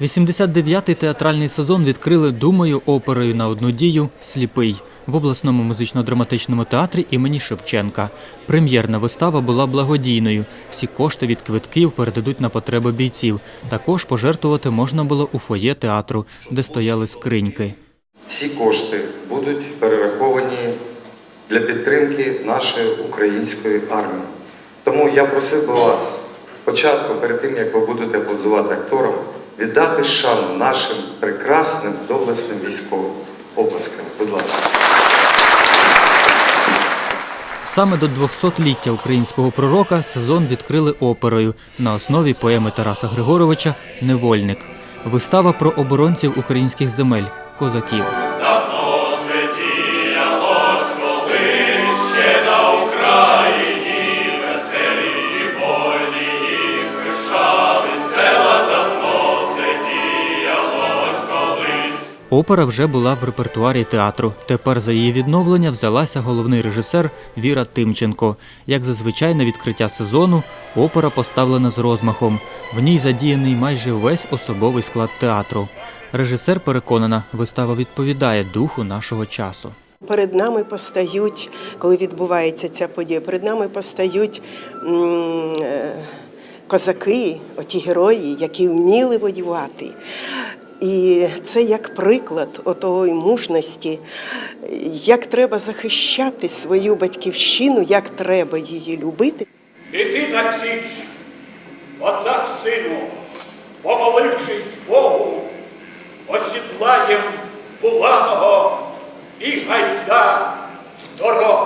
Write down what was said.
89-й театральний сезон відкрили думою оперою на одну дію Сліпий в обласному музично-драматичному театрі імені Шевченка. Прем'єрна вистава була благодійною. Всі кошти від квитків передадуть на потреби бійців. Також пожертвувати можна було у фоє театру, де стояли скриньки. Ці кошти будуть перераховані для підтримки нашої української армії. Тому я просив би вас спочатку, перед тим як ви будете віддати шану нашим прекрасним доблесним військовим обласкам. Будь ласка. Саме до 200-ліття українського пророка сезон відкрили оперою на основі поеми Тараса Григоровича Невольник. Вистава про оборонців українських земель козаків. Опера вже була в репертуарі театру. Тепер за її відновлення взялася головний режисер Віра Тимченко. Як зазвичай на відкриття сезону, опера поставлена з розмахом. В ній задіяний майже весь особовий склад театру. Режисер переконана, вистава відповідає духу нашого часу. Перед нами постають, коли відбувається ця подія, перед нами постають е, козаки, оті герої, які вміли воювати. І це як приклад отої мужності, як треба захищати свою батьківщину, як треба її любити. Іди на січ, отак, сину, помолившись Богу, осідлаєм буланого і гайда в дорогу.